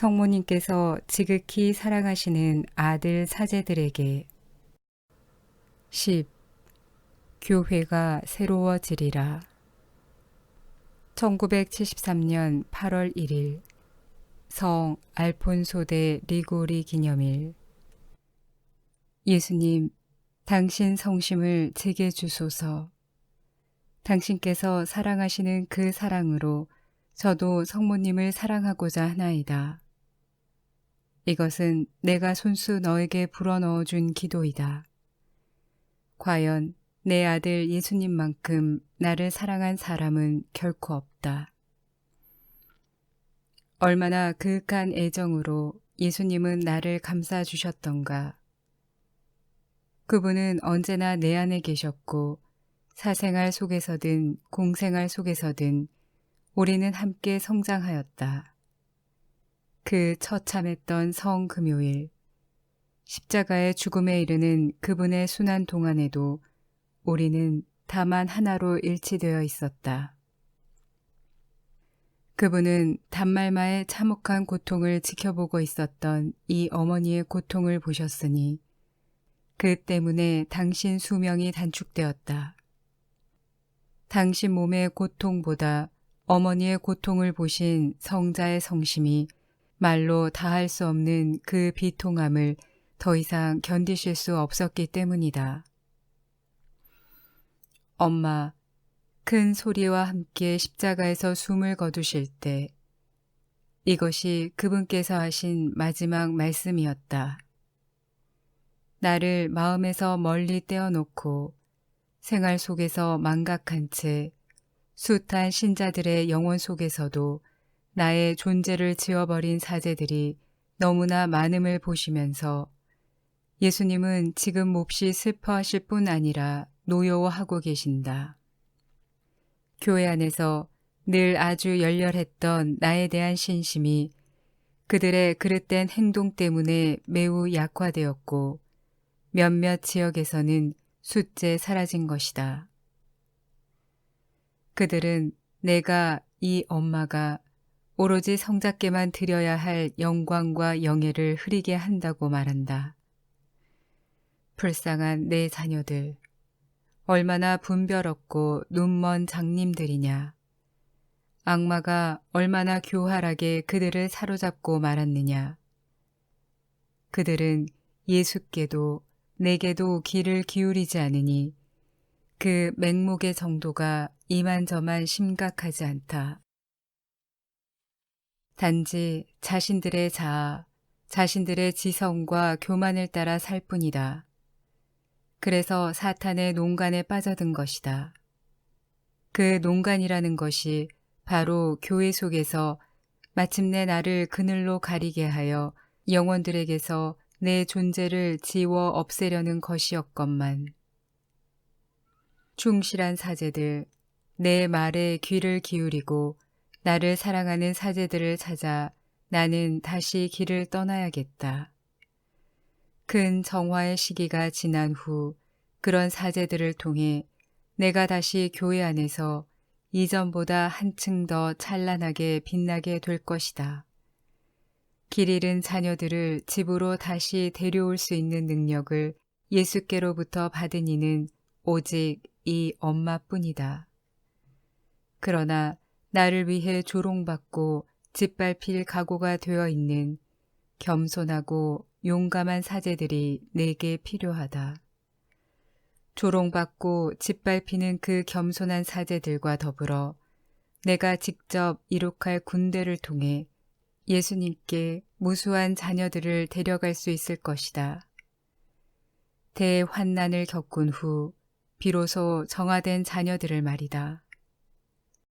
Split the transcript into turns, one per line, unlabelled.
성모님께서 지극히 사랑하시는 아들 사제들에게 10. 교회가 새로워지리라. 1973년 8월 1일 성 알폰소 대 리고리 기념일 예수님, 당신 성심을 제게 주소서. 당신께서 사랑하시는 그 사랑으로 저도 성모님을 사랑하고자 하나이다. 이것은 내가 손수 너에게 불어넣어 준 기도이다. 과연 내 아들 예수님만큼 나를 사랑한 사람은 결코 없다. 얼마나 그윽한 애정으로 예수님은 나를 감싸 주셨던가. 그분은 언제나 내 안에 계셨고 사생활 속에서든 공생활 속에서든 우리는 함께 성장하였다. 그 처참했던 성금요일, 십자가의 죽음에 이르는 그분의 순환 동안에도 우리는 다만 하나로 일치되어 있었다. 그분은 단말마의 참혹한 고통을 지켜보고 있었던 이 어머니의 고통을 보셨으니 그 때문에 당신 수명이 단축되었다. 당신 몸의 고통보다 어머니의 고통을 보신 성자의 성심이 말로 다할 수 없는 그 비통함을 더 이상 견디실 수 없었기 때문이다. 엄마, 큰 소리와 함께 십자가에서 숨을 거두실 때 이것이 그분께서 하신 마지막 말씀이었다. 나를 마음에서 멀리 떼어놓고 생활 속에서 망각한 채 숱한 신자들의 영혼 속에서도 나의 존재를 지워버린 사제들이 너무나 많음을 보시면서 예수님은 지금 몹시 슬퍼하실 뿐 아니라 노여워하고 계신다. 교회 안에서 늘 아주 열렬했던 나에 대한 신심이 그들의 그릇된 행동 때문에 매우 약화되었고 몇몇 지역에서는 숫째 사라진 것이다. 그들은 내가 이 엄마가 오로지 성자께만 드려야 할 영광과 영예를 흐리게 한다고 말한다. 불쌍한 내 자녀들, 얼마나 분별 없고 눈먼 장님들이냐. 악마가 얼마나 교활하게 그들을 사로잡고 말았느냐. 그들은 예수께도 내게도 귀를 기울이지 않으니 그 맹목의 정도가 이만저만 심각하지 않다. 단지 자신들의 자아, 자신들의 지성과 교만을 따라 살 뿐이다. 그래서 사탄의 농간에 빠져든 것이다. 그 농간이라는 것이 바로 교회 속에서 마침내 나를 그늘로 가리게 하여 영혼들에게서 내 존재를 지워 없애려는 것이었건만. 충실한 사제들, 내 말에 귀를 기울이고 나를 사랑하는 사제들을 찾아 나는 다시 길을 떠나야겠다. 큰 정화의 시기가 지난 후 그런 사제들을 통해 내가 다시 교회 안에서 이전보다 한층 더 찬란하게 빛나게 될 것이다. 길 잃은 자녀들을 집으로 다시 데려올 수 있는 능력을 예수께로부터 받은 이는 오직 이 엄마뿐이다. 그러나 나를 위해 조롱받고 짓밟힐 각오가 되어 있는 겸손하고 용감한 사제들이 내게 필요하다. 조롱받고 짓밟히는 그 겸손한 사제들과 더불어 내가 직접 이룩할 군대를 통해 예수님께 무수한 자녀들을 데려갈 수 있을 것이다. 대환난을 겪은 후 비로소 정화된 자녀들을 말이다.